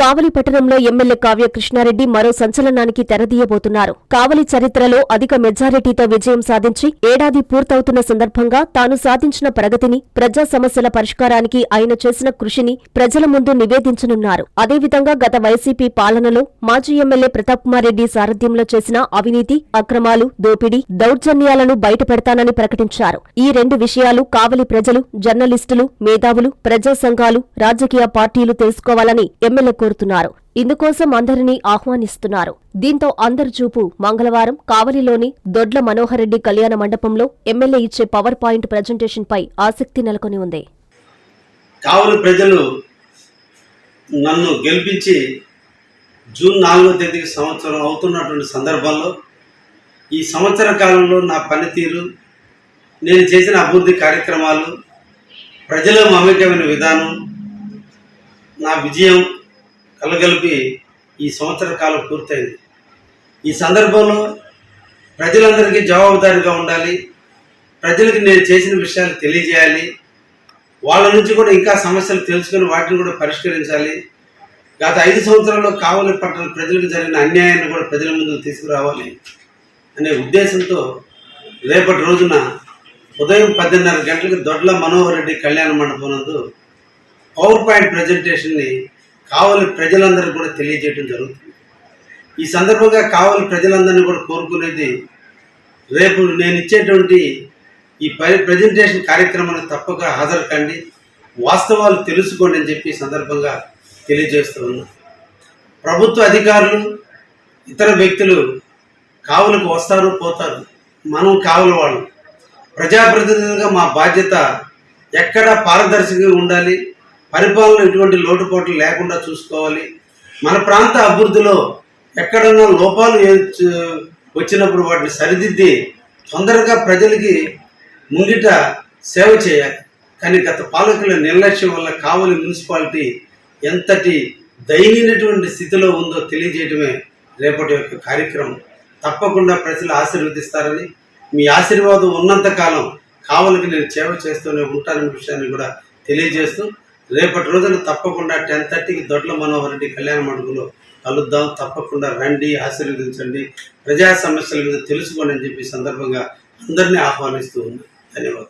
కావలి పట్టణంలో ఎమ్మెల్యే కావ్య కృష్ణారెడ్డి మరో సంచలనానికి తెరదీయబోతున్నారు. కావలి చరిత్రలో అధిక మెజారిటీతో విజయం సాధించి ఏడాది పూర్తవుతున్న సందర్భంగా తాను సాధించిన ప్రగతిని ప్రజా సమస్యల పరిష్కారానికి ఆయన చేసిన కృషిని ప్రజల ముందు నివేదించనున్నారు. అదేవిధంగా గత వైసీపీ పాలనలో మాజీ ఎమ్మెల్యే ప్రతాప్ కుమార్ రెడ్డి సారథ్యంలో చేసిన అవినీతి అక్రమాలు దోపిడీ దౌర్జన్యాలను బయటపెడతానని ప్రకటించారు. ఈ రెండు విషయాలు కావలి ప్రజలు జర్నలిస్టులు మేధావులు ప్రజా సంఘాలు రాజకీయ పార్టీలు తెలుసుకోవాలని ఎమ్మెల్యే కోరుతున్నారు ఇందుకోసం అందరినీ ఆహ్వానిస్తున్నారు. దీంతో అందరి చూపు మంగళవారం కావలిలోని దొడ్ల మనోహరరెడ్డి కళ్యాణ మండపంలో ఎమ్మెల్యే ఇచ్చే పవర్ పాయింట్ ప్రజెంటేషన్ పై ఆసక్తి నెలకొని ఉంది. కావలి ప్రజలు నన్ను గెలిపించి జూన్ నాలుగో తేదీకి సంవత్సరం అవుతున్నటువంటి సందర్భంలో ఈ సంవత్సర కాలంలో నా పనితీరు నేను చేసిన అభివృద్ధి కార్యక్రమాలు ప్రజల మమేకమైన విధానం నా విజయం కలగలిపి ఈ సంవత్సర కాలం పూర్తయింది. ఈ సందర్భంలో ప్రజలందరికీ జవాబుదారీగా ఉండాలి. ప్రజలకు నేను చేసిన విషయాలు తెలియజేయాలి. వాళ్ళ నుంచి కూడా ఇంకా సమస్యలు తెలుసుకొని వాటిని కూడా పరిష్కరించాలి. గత ఐదు సంవత్సరాల్లో కావలి పట్టణ ప్రజలకు జరిగిన అన్యాయాన్ని కూడా ప్రజల ముందుకు తీసుకురావాలి అనే ఉద్దేశంతో రేపటి రోజున ఉదయం పద్దెన్నర గంటలకు దొడ్ల మనోహర్ రెడ్డి కళ్యాణ మండపం నందు పవర్ పాయింట్ ప్రజెంటేషన్ని కావలి ప్రజలందరికీ కూడా తెలియజేయడం జరుగుతుంది. ఈ సందర్భంగా కావలి ప్రజలందరినీ కూడా కోరుకునేది రేపు నేను ఇచ్చేటువంటి ఈ పరి ప్రజెంటేషన్ కార్యక్రమాన్ని తప్పక హాజరు కండి వాస్తవాలు తెలుసుకోండి అని చెప్పి సందర్భంగా తెలియజేస్తూ ఉన్నా ప్రభుత్వ అధికారులు ఇతర వ్యక్తులు కావులకు వస్తారు పోతారు. మనం కావుల వాళ్ళు. ప్రజాప్రతినిధులుగా మా బాధ్యత ఎక్కడ పారదర్శకంగా ఉండాలి. పరిపాలన ఎటువంటి లోటుపాట్లు లేకుండా చూసుకోవాలి. మన ప్రాంత అభివృద్ధిలో ఎక్కడన్నా లోపాలు ఏ- వచ్చినప్పుడు వాటిని సరిదిద్ది తొందరగా ప్రజలకి ముంగిట సేవ చేయాలి. కానీ గత పాలకుల నిర్లక్ష్యం వల్ల కావలి మున్సిపాలిటీ ఎంతటి దయనీయటువంటి స్థితిలో ఉందో తెలియజేయడమే రేపటి యొక్క కార్యక్రమం. తప్పకుండా ప్రజలు ఆశీర్వదిస్తారని మీ ఆశీర్వాదం ఉన్నంతకాలం కావలికి నేను సేవ చేస్తూనే ఉంటాననే విషయాన్ని కూడా తెలియజేస్తూ రేపటి రోజున తప్పకుండా టెన్ థర్టీకి దొడ్ల మనోహర్ రెడ్డి కళ్యాణ మండపంలో కలుద్దాం. తప్పకుండా రండి ఆశీర్వదించండి. ప్రజా సమస్యల మీద తెలుసుకోండి అని చెప్పి సందర్భంగా అందరినీ ఆహ్వానిస్తూ ఉన్నాను ధన్యవాదాలు.